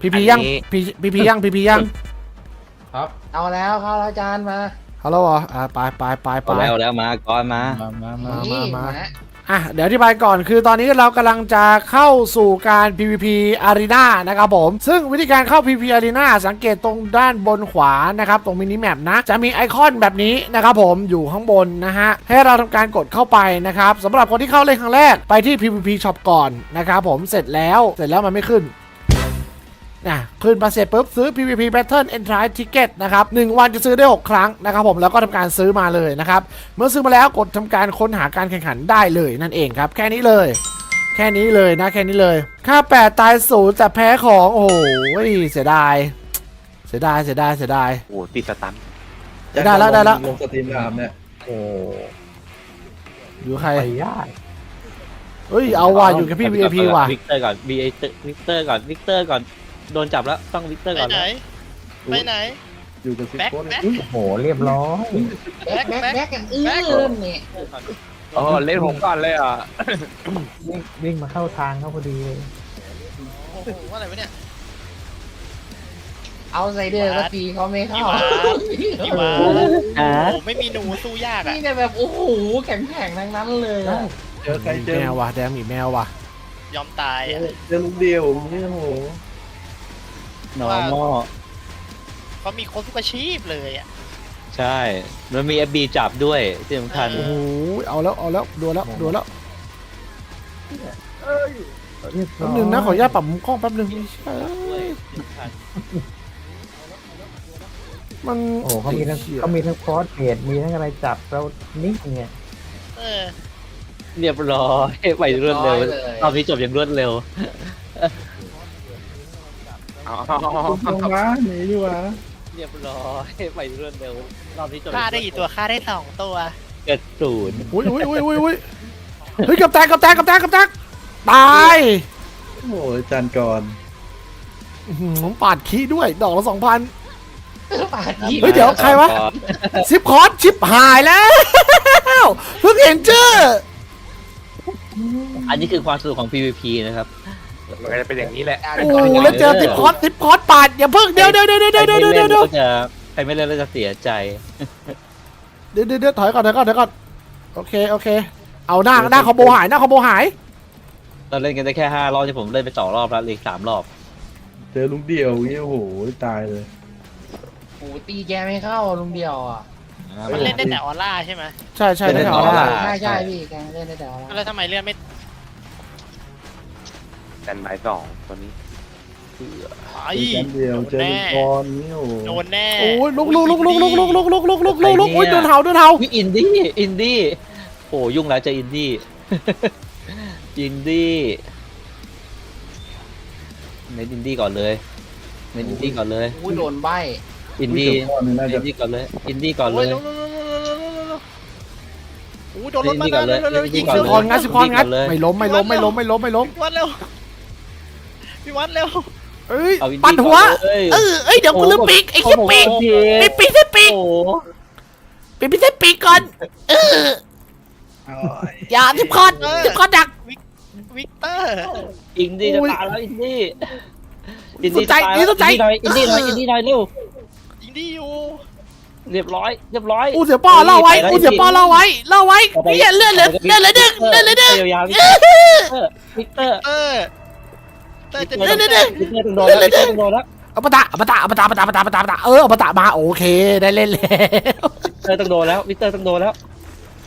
พีพียังอันนี้ พีพีพียังพีพียังครับเอาแล้วครับอาจารย์มาฮัลโหลเหรออ่าไปไปไปไป เอาแล้วเอาแล้วมาก่อนมา มามามา มามาอะเดี๋ยวอธิบายก่อนคือตอนนี้เรากำลังจะเข้าสู่การ PVP Arena นะครับผม ซึ่งวิธีการเข้า PVP Arena สังเกตตรงด้านบนขวานะครับ ตรงมินิแมปนะ จะมีไอคอนแบบนี้นะครับผมอยู่ข้างบนนะฮะ ให้เราทำการกดเข้าไปนะครับสำหรับคนที่เข้าเล่นครั้งแรกไปที่ PVP Shop ก่อนนะครับผมเสร็จแล้วเสร็จแล้วมันไม่ขึ้น นะขึ้นมาเสร็จปุ๊บซื้อ PVP Battle Entrance Ticket นะครับ1วันจะซื้อได้ 6 ครั้งนะครับผมแล้วก็ทำการซื้อมาเลยนะครับ เมื่อซื้อมาแล้วกดทำการค้นหาการแข่งขันได้เลยนั่นเองครับ แค่นี้เลย แค่นี้เลยนะแค่นี้เลย ค่า 8 ตายศูนย์แต่แพ้ของ โอ้โหเสียดาย เสียดายเสียดายเสียดายโอ้โหติดสตันได้แล้วได้แล้วลงสตรีมรามเนี่ยโอ้อยู่ใครไปยากเอ้ยเอาว่ะอยู่กับพี่ VIP ว่ะวิกเตอร์ก่อน V A วิกเตอร์ก่อนวิกเตอร์ก่อน โดนจับแล้วต้องวิกเตอร์ไปก่อนไหน แล้วไปไหน อยู่กับซิแบ็คโค้ดแบ็ค อุ้ยโอ้โหเรียบร้อยแบ็คแบ็คแบ็คแบ็คกันอื้แบ็คอนี่โอ้เล่นผมก่อนเลยอะวิ่งวิ่งมาเข้าทางเขาพอดีเลยโอ้โหอะไรวะเนี่ย เอาไซเดอร์ก็ตีเขาไม่เข้าพี่หวานพี่หวานโอ้โหไม่มีหนูสู้ยากอะ นี่เนี่ยแบบโอ้โหแข็งแข็งๆทั้งนั้นเลยอะเจอใครมีเจแมอวว่ะแดงมีแมวว่ะยอมตายอะเจอลุงเดียวนี่โอ้โห นอร์มอเขามีครบทุกอาชีพเลยอะ ใช่ มันมี FB จับด้วยที่สำคัญเโอ้โหเอาแล้วเอาแล้วดูแล้วดูแล้วเรียบร้แป๊อบยนึงนะขออนุญาตปรับมุมกล้องแป๊บนึงเอ้ด้วยยที่สำคัญมันโอ้โหเขามีทั้งเขามีทั้งคอร์สเพจมีทั้งอะไรจับเรานิ่งไงเออ เรียบร้อย ไปรวดเร็วร้อยเลยรอบนี้จบอย่างรวดเร็ว ลงมาหนีดีกว่าเรียบร้อยไปรวดเร็วรอบนี้จบฆ่าได้กี่ตัวฆ่าได้สองตัวเกิดศูนย์อุ้ยอุ้ยอุ้ยอุ้ยอุ้ยเฮ้ยกับแตกกับแตกกับแตกกับแตกตายโอ้โหอาจารย์กรอื้อหือปาดขี้ด้วย ดอกละสองพัน ปาดยิงเฮ้ยเดี๋ยวใครวะ ซิปคอร์สชิปหายแล้วเพิ่งเห็นชื่ออันนี้คือความสนุกของ PVP นะครับ มันก็จะเป็นอย่างนี้แหละโอ้แล้วเจอติดพอดติดพอดปาดอย่าเพิ่งเดี๋ยวเดี๋ยวเดี๋ยวเดี๋ยวเดี๋ยวเดี๋ยวเดี๋ยวใครไม่เล่นแล้วจะเสียใจเดี๋ยวเดี๋ยวถอยก่อนถอยก่อนถอยก่อนโอเคโอเค เอาหน้าหน้าคอมโบหายหน้าคอมโบหายเราเล่นกันได้แค่ห้ารอบที่ผมเล่นไปสองรอบแล้วอีกสามรอบเจอลุงเดียวเงี้ยโอ้โหตายเลยโอ้ตีแกไม่เข้าลุงเดียวอะมันเล่นได้แต่ออร่าใช่ไหมใช่ใช่ได้แออร่าใช่ใช่พี่แกเล่นได้แต่ออร่าแล้วทำไมเลือดไม่ กันหมายสองตัวนี้ไอ้เจอกันเดียวเจอลุงกรนี่โอ้โหโดนแน่โอ้ยลุกลุกลุกลุกลุกลุกลุกลุกลุกลุกลุกลุกโอ้ยโดนเห่าโดนเห่าวิอินดี้อินดี้โอ้ยุ่งแล้วเจะอินดี้อินดี้เน้นอินดี้ก่อนเลยเน้นอินดี้ก่อนเลยอุ้ยโดนใบอินดี้เดี๋ยวก่อนนี่น่าอิจะนดี้ก่อนเลยอินดี้ก่อนเลโอ้ยยโดนโอ้ยโดนรถมายิงก่อนเลยแล้วแล้วยิยิงงก่เร็สิวบคอนงัดสิบคอนงัดเลยไม่ล้มไม่ล้มไม่ล้มไม่ล้มไม่ล้ม พี่วัดเร็วพี่วัดเร็วเอ้ยเอาอินดี้ปัดหัว ก่อนเลยเออเอ้ยเดี๋ยวกูลืมปีกไอ้ขี้ปีกโอ้โหปีกปีกใส่ปีกโอ้โหปีกปีกใส่ปีกก่อนเอออย่าสิบคอนสิบคอนดัก วิกเตอร์ อินดี้จะอุ้ยตายแล้วอินดี้อินสดี้นใจจะตายนี่แล้วสนใจอินดี้หน่อยอินดี้หน่อยอินดี้หน่อยเร็วยิงดีอยู่เรียบร้อยเรียบร้อยอูเสียป้อเล่าไว้อูเสียป้อเล่าไว้เล่าไว้เนี่ยเลื่อนเหลือเลื่อนเหลือดึงเลื่อนเหลือดึงยาวๆวิกเตอร์เตอร์เตอร์ จะเดี๋ยวเดี๋ยวเดี๋ยววิกเตอร์ต้องโดนแล้ววิกเตอร์ต้องโดนแล้วเอาปะตะเอาปะตะเอาปะตะเอาปะตะเอาปะตะเอาปะตะเออเอาปะตะมาโอเคได้เล่นแล้ววิกเตอร์ต้องโดนแล้ววิกเตอร์ต้องโดนแล้ว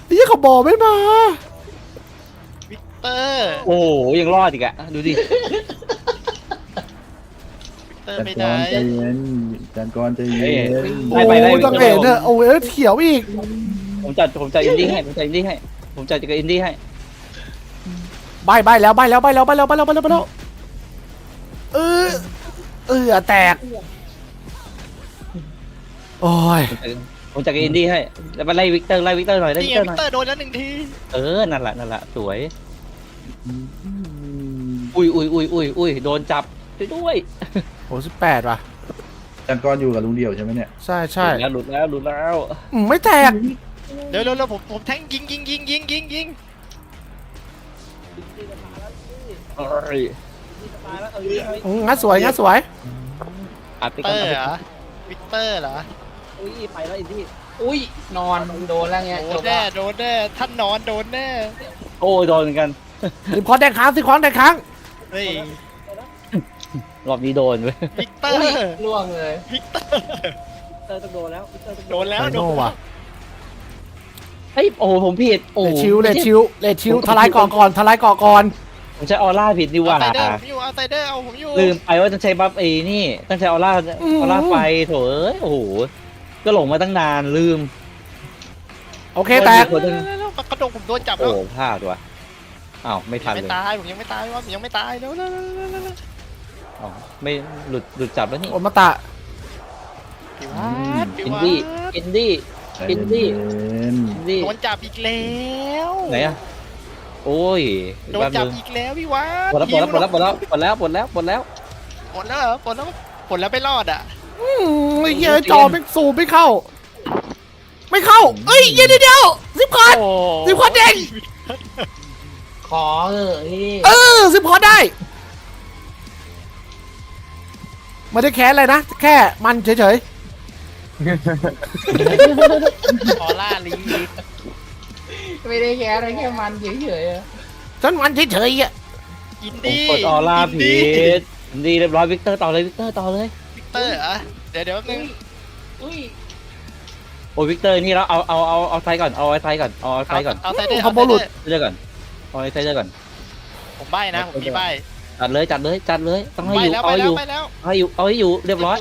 นี่เขาบอกไม่มาเตอร์โอ้โหยังรอดอีกอะดูดิเตอร์อาจารไม่ย์กได้รใจเย็นอาจารย์กรใจเย็นโอ้จังเห็นเนอะโอ้ยเขียวอีกผมจัดผมจัดอินดี้ให้ผมจัดอินดี้ให้ผมจัดกับอินดี้ให้ใบใบแล้วใบแล้วใบแล้วใบแล้วใบแล้วใบแล้วใบแล้ว เออเออแตก โอ้ย ผมจัดกับอินดี้ให้ แล้วมาไล่วิกเตอร์ไล่วิกเตอร์หน่อยไล่นี่วิกไงเตอร์หน่อยวิกเตอร์โดนแล้วหนึ่งที เออ นั่นแหละนั่นแหละสวย อุ้ยอุ้ยอุ้ยอุ้ยอุ้ยโดนจับช่วยด้วยโอ้สิบแปดว่ะอาจารย์กรอยู่กับลุงเดียวใช่ไหมเนี่ยใช่ใช่หลุดแล้วหลุดแล้วหลุดแล้ว อืมไม่แตกเร็วเร็วเร็วผมผมแทงยิงยิงยิงยิงยิงยิงเอ้ย อืมงั้นสวยงั้นสวย อัดไปเตก่ออนร์เหรอวิกเตอร์เหรออุ้ยไปแล้วอินดี้อุ้ยนอนโดนแล้วเงี้ยโดจนบแน่ละโดนแน่ท่านนอนโดนแน่โอ้ยโดนเหมือนกัน สิบคอนแดงค้างสิบคอนแดงค้างเฮ้ยรอบนี้โดนเว้ยวิกเตออุ้ยร์ล่วงเลยวิกเตอร์เตอร์ต้องโดนแล้วเตอร์ต้องโดนแล้วไดโดโน่นว่ะเฮ้ยโอ้โหผมผิดโอ้เลโหดชิวเลดชิวเลดชิวทลายเกาะก่อนทลายเกาะก่อน ผมใช้ออร่าผิดดีกเอาว่าไซเดอร์ผมอยู่เอาไซเดอร์เอาผมอยู่ลืมไปว่าต้องใช้บัฟเอนี่ต้องใช้ออร่าออร่าไฟโถเอ้ยโอ้โหก็หลงมาตั้งนานลืม โอเคแตกคนหนึ่งแล้วๆๆกระโดดผมโดนจับโอ้แล้วโหพลาดว่ะอ้าวไม่ทันไม่เลยตายผมยังไม่ตายว่าผมยังไม่ตายแล้วแล้วแล้วอ้าวไม่หลุดหลุดจับแล้วนี่โอมาตะ พี่วัดพี่อินวัดี้ดอินดี้ใจอินดี้ เย็นอินดี้โดนจับอีกแล้วไหนอะ โอ้ยโดนจับอีกแล้วพี่วัดปลดแล้วปลดแล้วปลดแล้วปลดแล้วปลดแล้วปลดแล้วปลดแล้วเหรอปลดแล้วปลดแล้วไม่รอดอะอืมไอ้เหี้ยจอไม่สูบไม่เข้า ไม่เข้า เอ้ยเดี๋ยวเดี๋ยวเดี๋ยวสิบคอนโอ้สิบคอนแดงขอเถอะพี่เออสิบคอนได้ไม่ได้แค้นอะไรนะ แค่มันเฉยออร่าลี ไม่ได้แค่อะไรแค่มันเฉยๆอะๆฉันมันเฉยๆอะอินผมดี้กดออร่าอินผิดี้ดอินดี้เรียบร้อยวิกเตอร์ต่อเลยวิกเตอร์ต่อเลยวิกเตอร์เหรอะเดี๋ยวเดี๋ยวแป๊บนึงอุ้ยโอ้วิกเตอร์นี่แล้วเอาเอาเอาเอาไซก่อนเอาไซก่อนเอาไซก่อนเอาไซเดอร์ขเอาโมไซยหลุเดดอร์เลือกก่อนเอาไซเลือกก่อน ผมใบ้นะผมมีใบ้จัดเลยจัดเลยจัดเลยต้องให้ใบ้อยู่แล้วเอาใบ้ให้แล้อวยู่ใบ้แล้วเอาให้อยู่เอาให้อยู่เรียบร้อย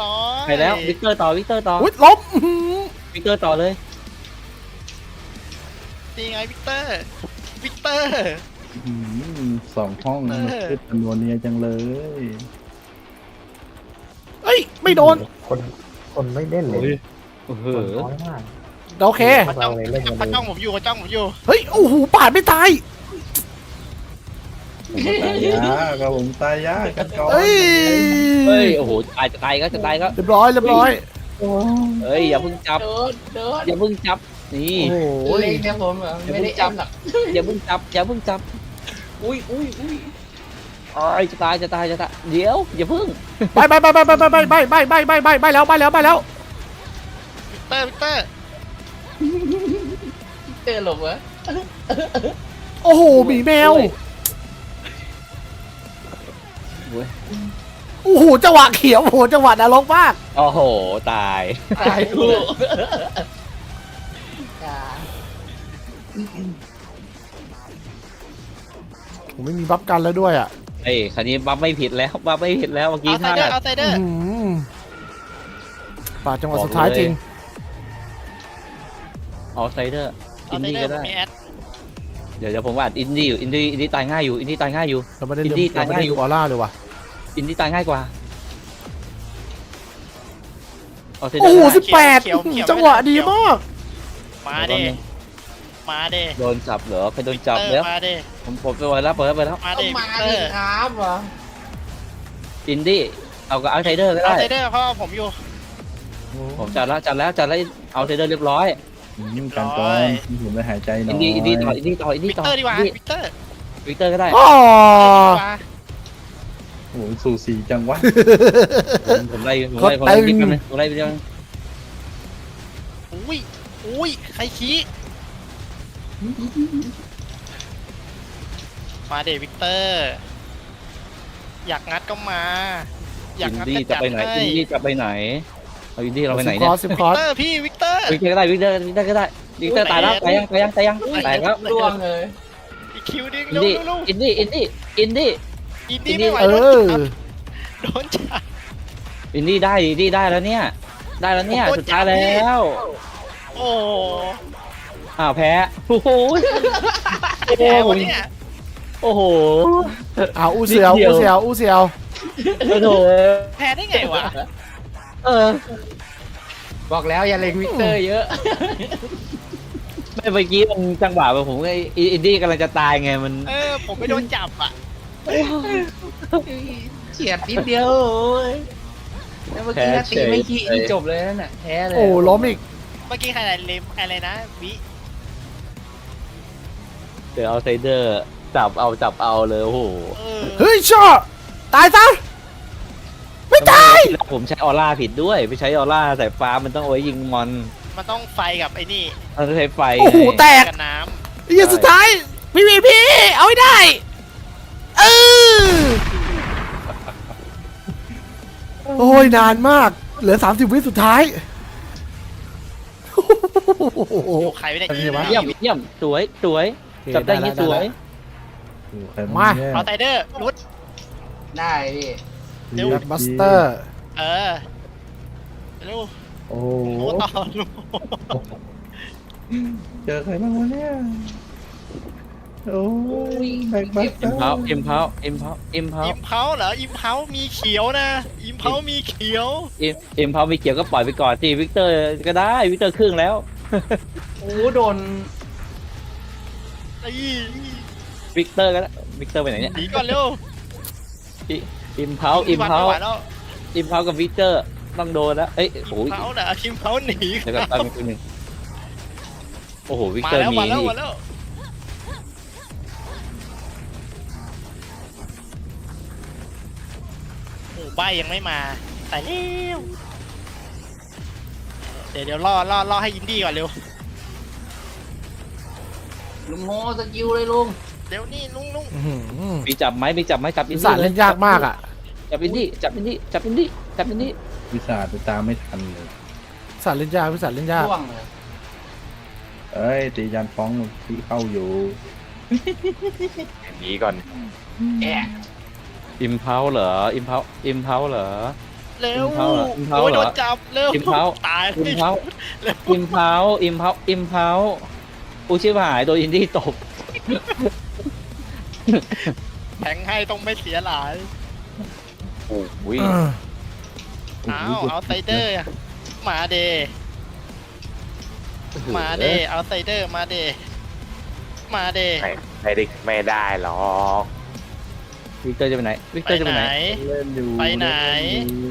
ไปแล้ววิกเตอร์ต่อวิกเตอร์ต่ออุ้ยล้มอื้อหือวิกเตอร์ต่อเลย นี่ไงวิกเตอร์ วิกเตอร์ อืมสองห้องเออคือจำนวนเนี้ยจังเลยเอ้ย ไม่โดน คนคนไม่เล่นเลยโอ้โหคนน้อยมาก โอเค เขาจ้องเราเลยเล่นกันเขาเลยจ้องผมอยู่เขาจ้องผมอยู่ เฮ้ย โอ้โหปาดไม่ตาย ผมตายยากครับผมตายยากกันก่อนเฮ้ย เฮ้ย โอ้โหตายจะตายก็จะตายก็ เรียบร้อย เรียบร้อย เฮ้ย อย่าเพิ่งจับ โดนโดนอย่าเพิ่งจับ นี่โอ้โหเล่นเนี่ยผมอะไม่ได้จับหรอกอย่าเพิ่งจับอย่าเพิ่งจับ อุ้ยอุ้ยอุ้ยโอ้ยจะตายจะตายจะตายเดี๋ยวอย่าเพิ่งไปไปไปไปไปไปไปไปไปไปไปไปไปแล้วไปแล้วไปแล้ววิกเตอร์วิกเตอร์เตอร์หลบเหรอโอ้โหหมีแมวเว้ยโอ้โหจังหวะเขียวโอ้โหจังหวะนรกมากโอ้โหตายตายคู่จ้า ผมไม่มีบัฟกันแล้วด้วยอะเฮ้ยคันนี้บัฟไม่ผิดแล้วบัฟไม่ผิดแล้วเมื่อกี้เอาไซท่าเดอร์เอาไซเดอร์อื้อหือปาดจังหวะบอกสุดท้ายเลยจริง เอาไซเดอร์เอาอินไซดี้เดอก็ร์ผได้ มมีแอดเดี๋ยวเดี๋ยวผมว่าอินดี้อยู่อินดี้อินดี้ตายง่ายอยู่อินดี้ตายง่ายอยู่ เราไม่ได้อิเลืนดี้เราไม่ได้ตายง่ายอยู่ ดูออร่าเลยว่ะ อินดี้ตายง่ายกว่าเอาไซเดโอ้อโหร์สิบแปดจังหวะดีมาก มาเด มาเดโดนจับเหรอใครโดนจับเออแล้ว มาเดผมผมไปแล้วเปิดแล้วเปิดแล้วมาต้เดองวิมากเตอดิร์ครับเหรออินดี้เอากับเอาไซเดอร์ก็เอาได้ไซเดอร์เขาเอาผมอยู่ ผมจัดแล้วจัดแล้วจัดแล้วเอาไซเดอร์เรียบร้อยอืมกันก่อนผมได้หายใจหน่อิอนยดี้อินดี้ต่ออินดี้ต่ออินวิดี้กต่อเตอร์ดีกว่าอินดี้วิกเตอร์วิกเตอร์ก็ได้ อ๋อดีกว่าโอ้โหสูสีจังวะ ผมผมไล่ผมไล่ผมไล่บิ๊กแป๊บนึงผมไล่บิ๊กแป๊บนึงอุ้ยอุ้ยใครขี้มาเดวิกเตอร์ อยากงัดก็มา อยากอินงัดดี้ก็จะจัดไปไหน ให้อินดี้จะไปไหน เอาอินดี้เราไปไหนสิบคเนี่อยร์สสิบคอร์สเตอร์พี่วิกเตอร์ วิกเตอร์ก็ได้วิกเตอร์วิกเตอร์ก็ได้วิกเตอร์ตายแล้วตายยังตายยังตายยังตายแล้วร่วงเลยอีกคิวนึงอินเร็วดี้เร็วอินดี้อินดี้อินดี้อินดี้ไม่ไหวเอโดนอ จับโดนจับ อินดี้ได้อินดี้ได้แล้วเนี่ย ได้แล้วเนี่ย โอ้โหสุดท้ายแล้ว โอ้ อ้าวแพ้โอ้โหแพ้วะเนี่ยโอ้โห เอาอู้เสียวนิดเดียว อู้เสียวอู้เสียวโอ้โหแพ้ได้ไงวะเออ บอกแล้วอย่าเล็งวิกเตอร์เยอะ ไม่เมื่อกี้มันจังหวะแบบผมไอ้อินดี้กำลังจะตายไงมันเออ ผมไม่โดนจับอะเฉียดนิดเดียวโอ้ยแล้วเมื่อกี้ถ้าตีไม่ขี้นี่จบเลยนั่นน่ะแพ้เลยโอ้ล้มอีกเมื่อกี้ใครอะไรเลมอะไรนะวิ เดี๋ยวเอาไซเดอร์ จับเอาจับเอาเลยโอ้โหเออเฮ้ยชอตายซะไม่ตายผมใช้ออร่าผิดด้วยไปใช้ออร่าสายฟ้ามันต้องเอาไว้ยิงมอนมันต้องไฟกับไอ้นี่มันต้องใช้ไฟโอ้โหไงแตกกับน้ไอ้เหี้ยสุดท้ายพี่พีพี่เอาให้ได้เออโอ้ยนานมาก เหลือ 30 วิสุดท้ายำอยู่ใครไม่ได้เป็นอีไงวะเยี่ยมเยี่ยมสวยสวย จับได้อย่างงี้สวยโอ้ใครมาแย่เอาไซเดอร์รุด ได้พี่เร็ว แบ็คบัสเตอร์ เออเร็วโอ้โอ้ต่อลูกเจอใครบ้างวะเนี่ยโอ้ยแบกบัสเตอิอมร์เพาอิมเพาอิมเพาอิมเพาอิมเพาเหรออิมเพามีเขียวนะ อิมเพามีเขียวอิมอิมเพามีเกี่ยวก็ปล่อยไปก่อนสิวิกเตอร์ก็ได้วิกเตอร์ครึ่งแล้ว โอ้โดน ไอ้วิกเตอร์ก็ได้วิกเตอร์ไปไหนเนี่ยหนีก่อนเร็วอิมเพาอิมเพาไไหวแล้วอิมเพากับวิกเตอร์ต้องโดนแล้วเอ้ยอิโอ้มยเพาเหรออิมเพาหนีเดี๋ยวก่อนแป๊บนึงแป๊บนึงโอ้โหวิกมาเตอร์แล้วมีมาแล้วนี่มาแล้วโอ้ใบยังไม่มาแต่เร็วเดี๋ยวเดี๋ยวล่อล่อล่อให้อินดี้ก่อนเร็ว ลุงโฮสกิลเลยลุงเร็วนี่ลุงลุงอื้อหือมีจับไหมมีจับไหมจับอิวินสาดี้เล่นยากมากอะจับอินดี้จับอินดี้จับอินดี้จับอินดี้วิสาจะตามไม่ทันเลยวิสาเล่นยากวิสาเล่นยาก ร่วงเลยเอ้ยตียันฟ้องที่เข้าอยู่หนีก่อนแอะอิมเพาเหรออิมเพาอิมเพาเหรอ เร็วอิมเพาเหรออิมเพาโอ้ยเหรอโดนจับเร็วอิมเพาตายอิมเพาเร็วอิมเพาอิมเพาอิมเพา อูชิบหายโดนอินดี้ตบ แทงให้ต้องไม่เสียหลาย โอ้ยเอออ้าวเอาไซเดอร์อะมาเด มาเดเอาไซเดอร์มาเด มาเด ไม่ไม่ได้ไม่ได้หรอกวิกเตอร์จะไปไหน วิกไปเตอร์จะไปไหไหนนเล่นอยู่ไปไหน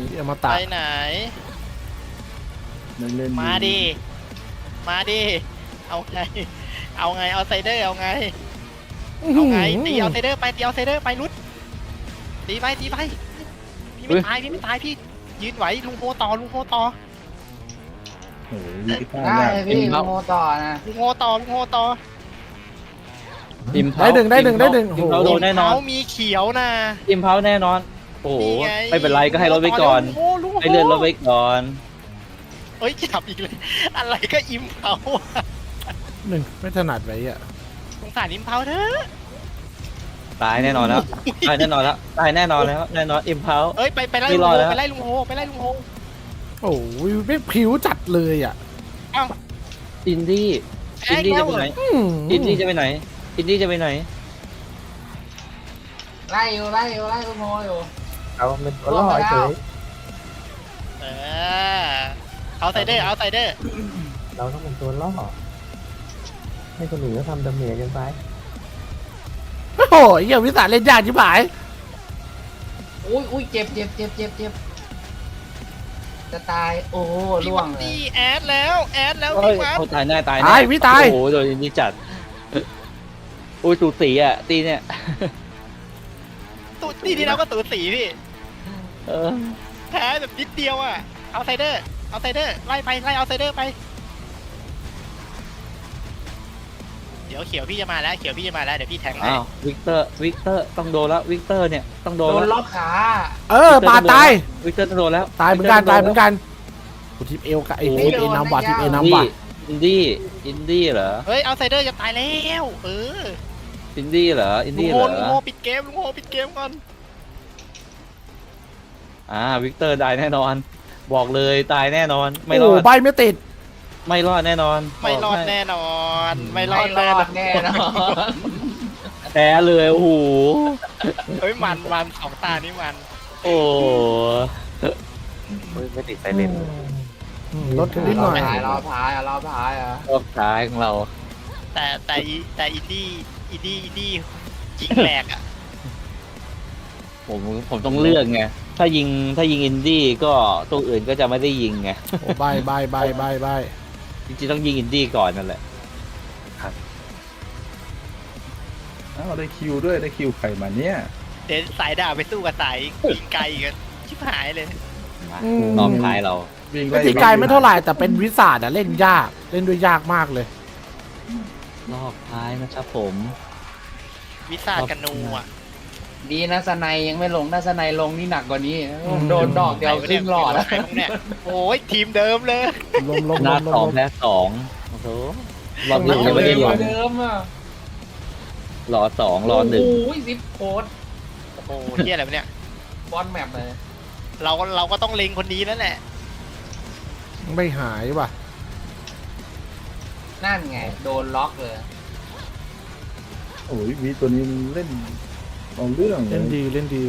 ที่เอามาไปตัดไหนเล่นเล่นอยู่มาดิ มาดิ เอาไง เอาไงเอาไซเดอร์เอาไงเอาไงตีเอาไซเดอร์ไปตีเอาไซเดอร์ไปรุดตีไปตีไปพี่ไม่ตายพี่ไม่ตายพี่ยืนไหวลุงโฮต่อลุงโฮต่อโอ้โหวิสาได้ยากพี่ลุงโฮต่อนะลุงโฮต่อลุงโฮต่ออิมเพาได้หนึ่งได้หนึ่งได้หนึ่งโอ้อิมโหเพาโดนแน่นอนเขามีเขียวนะ อิมเพาแน่นอน โอ้โหนี่ไงไม่เป็นไรก็ให้รถไว้ก่อนลุงโฮลุงโฮให้เลื่อนรถไว้ก่อนเฮ้ยจับอีกเลย อะไรก็อิมเขาอะ หนึ่งไม่ถนัดไว้อะสงสารอิมเขาเถอะตายแน่นอนแล้วตายแน่นอนแล้วตายแน่นอนแล้วแน่นอนอิมเพาเอ้ยไปไปไล่ไม่ลุงรอโฮแล้วไปไล่ลุงโฮไปไล่ลุงโฮโอ้ยไม่ผิวจัดเลยอะอินดี้อินดี้จะไปไหนอื้อหือินดี้จะไปไหนอินดี้จะไปไหนไล่อยู่ไล่อยู่ไล่ลุงโฮอยู่ เอาเป็นตัวล่อเฉยเออเอาไซเดอร์เอาไซเดอร์เราต้องเป็นตัวล่อ ให้คนอื่นเขาทำดาเมจกันไปโอ้โหเหี้ยวิสาเล่นยากชิบหายอุ้ยอุ้ยเจ็บเจ็บเจ็บเจ็บเจ็บจะตาย โอ้โหพี่ร่ววังนเลยดี้แอดแล้วแอดแล้วเฮ้ยพี่วัดเขาตายแน่ตายแน่ตายพี่ตายโอ้โหโดนอินดี้จัดโอ้ยสูสีอะ ตีเนี่ยตูตีที่แล้วก็ตูสีพี่เออแพ้แบบนิดเดียวอะเอาไซเดอร์เอาไซเดอร์ไล่ไปไล่เอาไซเดอร์ไป ดี๋ยวเขียวพี่จะมาแล้วเขียวพี่จะมาแล้วเดี๋ยวพี่แทงให้อ้าววิกเตอร์วิกเตอร์ต้องโดนแล้ววิกเตอร์เนี่ยต้องโดนโดนแล้วล็อกขาเออปาดตาย วิกเตอร์ต้องโดนแล้ว ตายเหมือนกันตายเหมือนกันกูทิปเอลกับไอ้ทิปเอนำว่ะทิปเอนำว่ะอินดี้อินดี้เหรอเฮ้ยเอาไซเดอร์จะตายแล้วเอออินดี้เหรออินลุงดี้โฮเหรลุงอโฮปิดเกมลุงโฮปิดเกมก่อนอ่าวิกเตอร์ตายแน่นอน บอกเลยตายแน่นอนไม่รโอ้อโหดใบไม่ติด ไม่รอดแน่นอนไม่รอดบกให้แน่นอน ไม่รอไม่ดรแน่อนอดนแน่นอนแพ้เลยโอ้โหเฮ้ยมันมันสองตานี่มัน โอ้โหเฮ้ยไม่ติดไซเลนอืมลดนิดหน่อยพายรอพายอะรอพายอะรอบท้ายของเรา แต่แต่อีแต่อินดี้อินดี้อินดี้ยิงแหลกอะผมผมต้องเลือกไงถ้ายิงถ้ายิงอินดี้ก็ตัวอื่นก็จะไม่ได้ยิงไงโอ้ใบใบใบใบใบจ ริงๆต้องยิงอินดี้ก่อนนั่นแหละ อ้าวได้คิวด้วยได้คิวใครมาเนี่ยเดดี๋ยวสายดาบไปสู้กับสายยิงไกลกันชิบหายเลยมาอืม รอบท้ายเรา วิ่งไม่ตีไกลไม่เท่าไหร่แต่เป็นวิสาดอะเล่นยากเล่นด้วยยากมากเลย รอบท้ายนะครับผม วิสาดกันนูอะ ดีนะสไนยยังไม่ลงถ้าสไนยลงนี่หนักกว่านี้ โดนดอกเดียวครึ่งหลอดแล้วใครพวกเนี่ยโอ้ยทีมเดิมเลย ลมลมหลน้ามลสองมแพ้สองโอ้โหรอบนี้ลยังไม่ได้ลงเดิมอะรอสองรอหนึ่งโอ้ยซิปโค้ดโอ้โหเฮียอะไรวะเนี่ย บอลแมปเลยเราก็เราก็ต้องเล็งคนนี้นั่นแหละไม่หายว่ะ นั่นไง โดนล็อกเลยโอ้ยวีตัวนี้มันเล่น เอาเรื่องเลเล่นยดีเล่นดี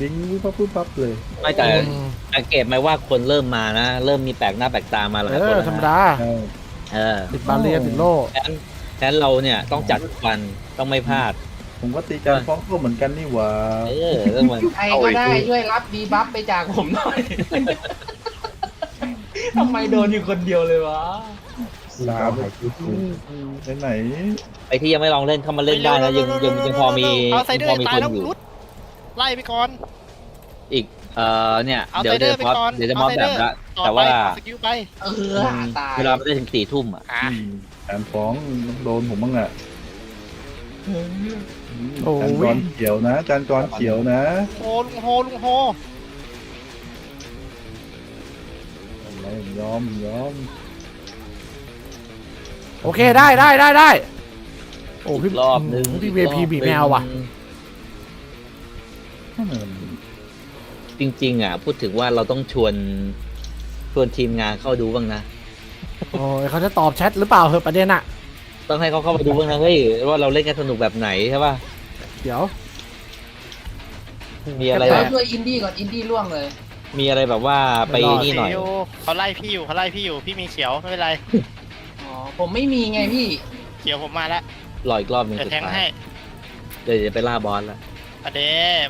ดิ้งวิบวับวิบวับเลยไม่แต่อืมสังเกตไหมว่าคนเริ่มมานะ เริ่มมีแปลกหน้าแปลกตามาหลายเอคนอแล้วธรรมนะดาใช่เออติดบาเรียติดโล่แทนแทนเราเนี่ยต้องจัดทุกวันต้องไม่พลาด ผมก็ตีการฟ้องเข้าเหมือนกันนี่หว่าเออเรื่องมันใครก็ได้ช่วยรับดีบัฟไปจากผมหน่อย ทำไมโดนอยู่คนเดียวเลยวะ ลาไปไปไหนไอที่ยังไม่ลองเล่นเข้ามาเล่นได้นะยังยังยังพอมีเอาไซเดอพอร์มีตาคยนแล้วอยู่รุดไล่ไปก่อน อีกเอ่อเนี่ยเอาเดี๋ยวไซเดเดี๋อยวร์ไปมอสก่อน เดี๋ยวจะมอสเอาไซแบเดอบร์ละต่อแต่ไปว่าเอาสกิลไป เออตายเวลามันได้ถึงสี่ทุ่มอะอะการฟ้องโดนผมบ้างอะโอ้จานย กรเขียวนะจานกรเขียวนะโฮลุงโฮลุงโฮอะไรยอมยอม โอเคได้ได้ได้ได้ โอ้พี่รอบหนึ่งพี่เวพีบีบแมวว่ะ จริง ๆ อะ พูดถึงว่าเราต้องชวนชวนทีมงานเข้าดูบ้างนะ โอ้ยเขาจะตอบแชทหรือเปล่าเหอะประเด็นอะต้องให้เขาเข้ามาดูบ้างนะเฮ้ยว่าเราเล่นกันสนุกแบบไหนใช่ป่ะ เดี๋ยว มีอะไรเดี๋แบยวบช่วยอินดี้ก่อนอินดี้ล่วงเลย มีอะไรแบบว่าไปนี่หน่อยเดี๋วเขาไล่พี่อยู่เขาไล่พี่อยู่พี่มีเขียวไม่เป็นไรอ๋อ ผมไม่มีไงพี่เขียวผมมาแล้วรออีกรอบหนึ่งเดี๋ยวสุดแทงท้ายให้เดี๋ยวจะไปล่าบอสแล้วมาเด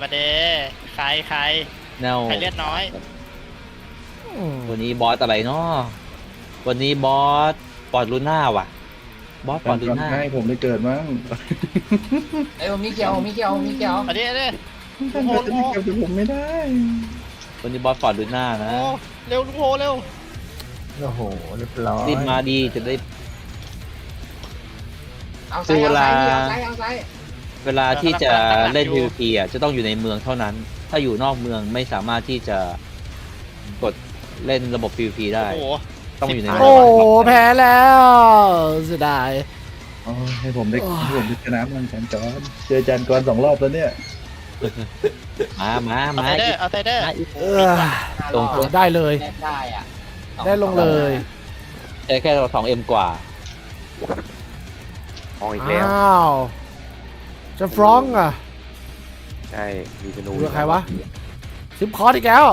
มาเดใครใครแนวใครเลือดน้อยอืมวันนี้บอสอะไรเนาะวันนี้บอสปอดลูน่าว่ะ บอสปจาอนดลูกรน่าให้ผมได้เกิดมั้งไอ้ยผมมีเกียวผมมีเกียวผมมีเกียวมาเดมาเดจานกรจะได้เกิดแต่ผมไม่ได้วันนี้บอสปอดลูน่านะโอ้เร็วลุงโฮเร็ว โอ้โหเรียบร้อยรีบมาดีจะได้ เอาไซส์เอาไซส์พี่เอาไซส์เอาไซส์เวลาที่จะเล่น PVP อะจะต้องอยู่ในเมืองเท่านั้น ถ้าอยู่นอกเมืองไม่สามารถที่จะกดเล่นระบบ PVP ได้ โอ้โหต้องอยู่ในเมืโอ้องโหแพ้แล้วเสียดาย อ๋อให้ผมได้โอ้ย ให้ผมได้ชนะมันจานกรเจอจานกรสองรอบแล้วเนี่ยมามาเอามาไซเดอร์เอาไซเดอร์มาอีก เออตรงอะได้เลยแลกได้อะได้ลงเลยใช้แค่สองเอ็มกว่า มองอีกแล้ว อ้าว จะฟรองก์อะ ใช่มีธนูดูใครวะ ซิปคอร์สอีกแล้ว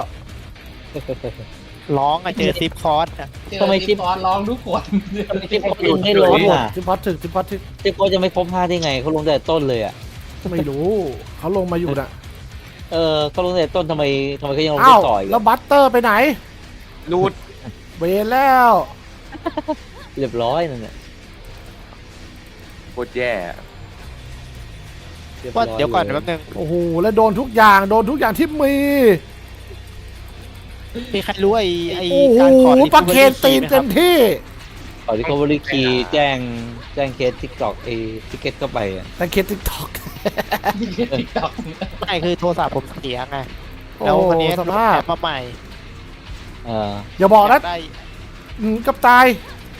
ร้องอะเจอซิปคอร์สอะเจอทำไมซิซิปปฟอนร้องทุกคนที่เขาลงให้ล้มอะซิปคอร์สถึกซิปคอร์สถึกที่เขาจะไม่ครบห้าได้ไงเขาลงแต่ต้นเลยอะ ไม่รู้ เขาลงมาอยู่น่ะเออเขาลงแต่ต้นทำไมทำไมเขายังลงอ้าได้วต่อยแล้วบัตเตอร์ไปไหน รูดเวรแล้ว เรียบร้อยนั่นแหละโคตรแย่รีบร้ว่าเดี๋ยวก่อนลแป๊บนึงโอ้โหแล้วโดนทุกอย่างโดนทุกอย่างที่มีมีใครรู้ไอ้ไอ้โอ้โหการขอ ประเคนตีนเต็มที่ ขอที่เขาบริคีแจ้งแจ้งเคสทิกตอกเอทิเก็ตเข้าไปอะแต่เคนติ๊กต็อกติ๊กต็อกไม่คือโทรศัพท์ผมเสียไงโอ้แล้ววันนี้สโหลดภาพแอปมาใหม่เอออย่าบอกนะยได้อืมกับตาย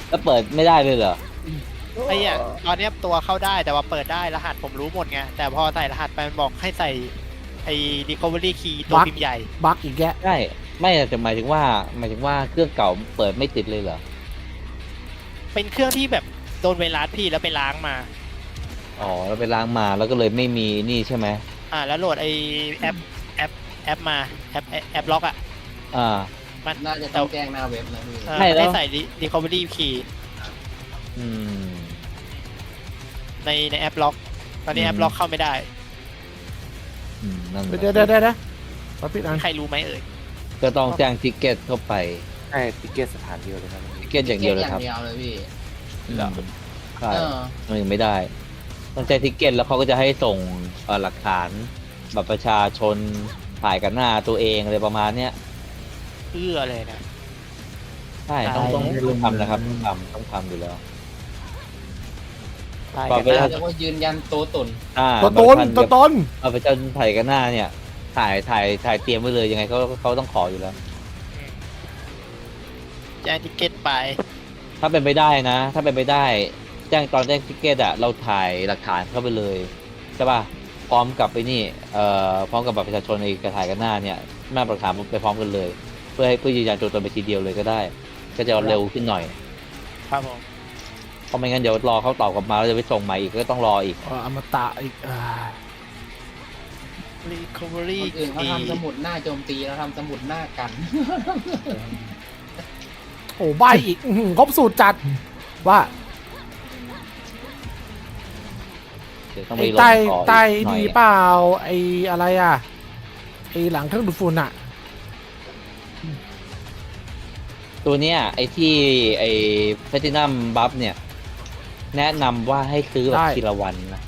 แล้วเปิดไม่ได้เลยเหรอ ไอ้เนี่ยตอนเนี้ยตัวเข้าได้แต่ว่าเปิดได้รหัสผมรู้หมดไงแต่พอใส่รหัสไปมันบอกให้ใส่ไอ้ recovery key ตัวบั๊ก พิมพ์ใหญ่ บักอีกแกะใช่ไม่แต่หมายถึงว่าหมายถึงว่าเครื่องเก่าเปิดไม่ติดเลยเหรอเป็นเครื่องที่แบบโดนไวรัสพี่แล้วไปล้างมา อ๋อแล้วไปล้างมาแล้วก็เลยไม่มีนี่ใช่ไหมอ่าแล้วโหลดไอ้แอปแอปแอปมาแอปแอปล็อกอะอ่ามันน่าจะต้องแจ้งหน้าเว็บนะพี่ เออใช่แล้วได้ใส่ recovery key อืม ในในแอปล็อก ตอนนี้อืม แอปล็อกเข้าไม่ได้ อืมนั่นแหละเดี๋ยวเดี๋ยวเดี๋ยวเดี๋ยวปั๊บปิดอันใครรู้ไหมเอ่ย ก็ต้องแจ้งทิกเก็ตเข้าไปใช่ติเกตสถานเดียวเลยครับทิกเก็ตอย่างเดียวเลยครับเดียวเลยพี่อื มใช่เออมันยังไม่ได้ ต้องแจ้งทิกเก็ตแล้วเขาก็จะให้ส่งเอ่อหลักฐานบัตรประชาชนถ่ายกันหน้าตัวเองอะไรประมาณเนี้ยเอื้อเลยนะ ใช่ต้องต้องใช่ต้องทำนะครับต้องทำต้องทำอยู่แล้ว ตายบักัตนรประหน้าชาเรียกว่ายืนยันตัวตน อ่าตัวตนบัตรตัวตนบัตรประชาชนถ่ายกันหน้าเนี่ย ถ่ายถ่ายถ่ายเตรียมไว้เลยยังไงเขาเขาต้องขออยู่แล้วแจ้งทิเก็ตไป ถ้าเป็นไปได้นะ ถ้าเป็นไปได้ แจ้งตอนแจ้งทิเกตอะเราถ่ายหลักฐานเข้าไปเลยใช่ป่ะพร้อมกับไปนี่เอ่อพร้อมกับบัตรประชาชนในกระถ่ายกันหน้าเนี่ยหน้าหลักฐานไปพร้อมกันเลย เพื่อให้เพื่อยืนยันตัวตนไปทีเดียวเลยก็ได้ ก็จะเร็วขึ้นหน่อย ครับผม เพราะไม่งั้นเดี๋ยวรอเขาตอบกลับมาแล้วจะไปส่งใหม่อีกก็ต้องรออีก เอออมตะอีกอ่า รีคอเวอรี่คนอื่นเขาทำสมุดหน้าโจมตีแล้วทำสมุดหน้ากัน โอ้ใบอีกอื้อหือครบสูตรจัด ว่าเดี๋ยวต้องไปไอ้ลงใต้ต่ออีกใต้หน่อยดีเปล่าไอ้อะไรอะไอ้หลังเครื่องดูดฝุ่นอะ ตัวเนี้ยไอ้ที่ไอ้แพตินัมบัฟเนี่ย แนะนำว่าให้ซื้อแบบได้ ทีละวันนะ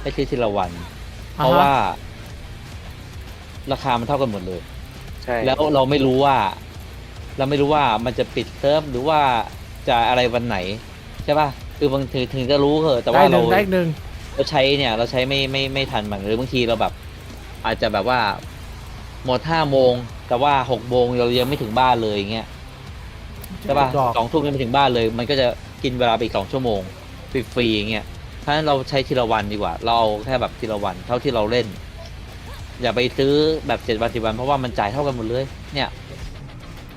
ให้ซื้อทีละวัน เพอ่าราะฮะว่า ราคามันเท่ากันหมดเลย ใช่แล้วเราไม่รู้ว่า เราไม่รู้ว่ามันจะปิดเซิร์ฟหรือว่าจะอะไรวันไหน ใช่ป่ะคือบางทีถึงจะรู้เหอะแต่ได้ว่าหเรานึ่งได้อีกหนึ่งเราใช้เนี่ยเราใช้ไม่ไม่ไม่ทันมันหรือบางทีเราแบบ อาจจะแบบว่าหมดห้าโมงแต่ว่าหกโมงเรายังไม่ถึงบ้านเลยอย่างเงี้ยใช่ป่ะดอกสองทุ่มยังไม่ถึงบ้านเลย มันก็จะกินเวลาไปอีกสองชั่วโมง ฟรีๆอย่างเงี้ยเพราะฉะนั้นเราใช้ทีละวันดีกว่า เราเอาแค่แบบทีละวันเท่าที่เราเล่น อย่าไปซื้อแบบเจ็ดวันสิบวันเพราะว่ามันจ่ายเท่ากันหมดเลย เนี่ย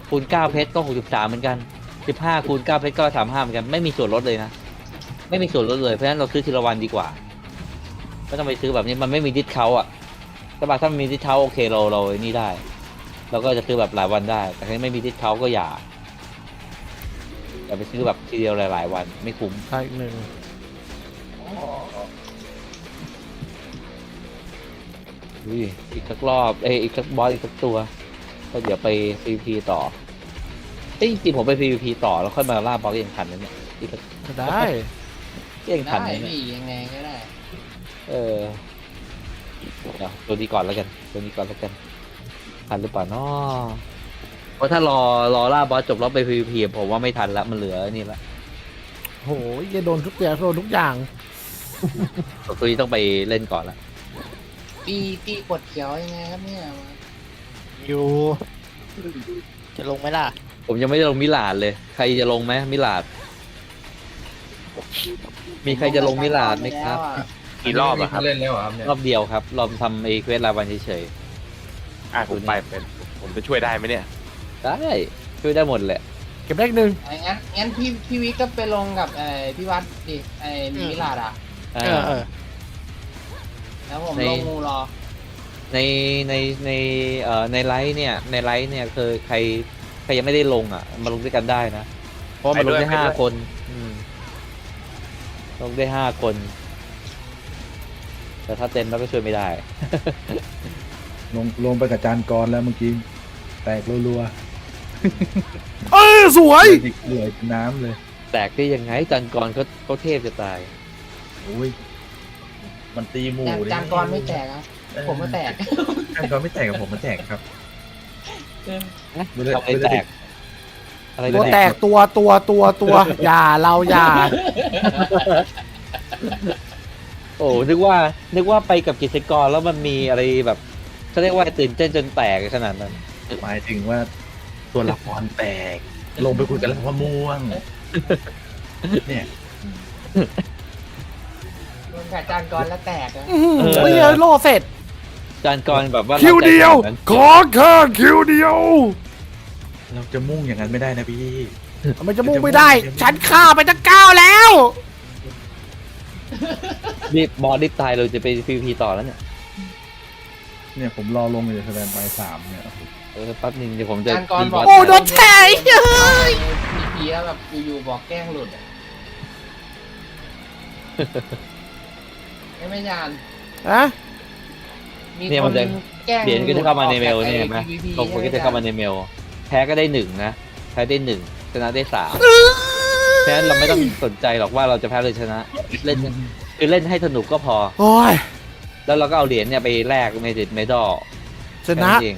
คูณเก้าเพชรก็หกสิบสามเหมือนกันสิบห้าคูณเก้าเพชรก็สามห้าเหมือนกันไม่มีส่วนลดเลยนะไม่มีส่วนลดเลยเพราะฉะนั้นเราซื้อทีละวันดีกว่าไม่ต้องไปซื้อแบบนี้มันไม่มีดิสเขาอะแต่บาถ้ามันมีดิสเขาโอเคเราเราไอ้นี่ได้ เราก็จะซื้อแบบหลายวันได้ แต่ถ้าไม่มีดิสเขาก็อย่า อย่าไปซื้อแบบทีเดียวหลาย ๆ วัน ไม่คุ้มได้อีกหนึ่งอุ้ยอีกสักรอบเอยอีกสักบอสอีกสักตัว ก็เดี๋ยวไป PVP ต่อเอ้ยจริงๆผมไป PVP ต่อแล้วค่อยมาล่าบอสเองทันนั้นเนี่ยอีกสักได้ เองทันได้นั้นเนี่ยพี่ยังไงก็ได้เออเดี๋ยวตัวนี้ก่อนแล้วกัน ตัวนี้ก่อนแล้วกันทันหรือเปล่านาะ เพราะถ้ารอรอล่าบอสจบแล้วไป PVP ผมว่าไม่ทันละมันเหลือนี่ละโหจะโดนทุกอย่างโดนทุกอย่างตัวนี้ต้องไปเล่นก่อนละปีปีกดเขียวยังไงครับเนี่ยอยู่จะลงไหมล่ะ ผมยังไม่ได้ลงมิลาดเลย ใครจะลงไหมมิลาด มีใครจะลงมิลาดไหมครับ กี่รอบอะครับเล่นแล้วครับเนี่ยรอบเดียวครับเราทำไอ้เควสรายวันเฉยอะผมไปเป็นผมจะช่วยได้ไหมเนี่ยๆ ได้ช่วยได้หมดแหละ เก็บได้อีกหนึ่งงั้นงั้นพี่พี่วิกก็ไปลงกับไอ้พี่วัดดิไอ้มิลาดอะอ่าเออเออ แล้วผมใน ลงงูรอในในในเอ่อในไลฟ์เนี่ยในไลฟ์เนี่ยคือใครใครยังไม่ได้ลงอะ มาลงด้วยกันได้นะ เพราะว่ามันลงได้ไปด้วย ห้าไปด้วยคนอืมลงได้ห้าคน แต่ถ้าเต็มแล้วก็ช่วยไม่ได้ ลงลงไปกับจานกรแล้วเมื่อกี้ แตกรัว เอ้ยสวๆยเหลือน้ำเลยแตกได้ยังไงจันกรเขาเขาเทพจะตาย โอ้ยมันตีหมูจานดิจานกรไม่แตกครับ เออผมก็แตกจานกรไม่แตกกับผมมันแตกครับนะไม่ได้ทำอะไรแตก อะไรตัวแตกตัวตัวตัวตัวอย่าเราอย่าโอ้นึกว่า นึกว่าไปกับกิจกรแล้วมันมีอะไรแบบเขาเรียกว่าตื่นเต้นจนแตกขนาดนั้น หมายถึงว่า ตัวละครแตก ลงไปคุยกับลำม่วง เนี่ยลงกับจานกรแล้วแตกอะอื้อหือไม่เยอะโลเสร็จ จานกรแบบว่าคิวเดียวรักใจขนานั้นขอแค่คิวเดียวเราจะมุ่งอย่างนั้นไม่ได้นะพี่มันจะมุ่งไม่ได้ ฉันฆ่าไปตั้งเก้าแล้ว รีบบอสรีบตายเราจะไป PVP ต่อแล้วเนี่ยเนี่ยผมรอลงอยู่สแตนบายสามเนี่ย เออแป๊บนึงเดี๋ยวผมจะจานกรบอกโอ้โดนแทงเฮ้ยมีพีแล้วแบบอยู่ๆบอกแกล้งหลุดอะไม่ไม่ยานอะมีเนี่ยคมันนจะแกล้งเดี๋ยวก็จะเข้ามาในเมลหลุดออกเนี่ยจเห็นไหมไอ้ PVP เขาก็จะเข้ามาในเมล แพ้ก็ได้หนึ่งนะ แพ้ได้หนึ่งชนะได้สามฉะนั้นเราไม่ต้องสนใจหรอกว่าเราจะแพ้หรือชนะ เล่นคือเล่นให้สนุกก็พอ โอ้ยแล้วเราก็เอาเหรียญเนี่ยไปแลกเมดิตเมดอลชนะเอง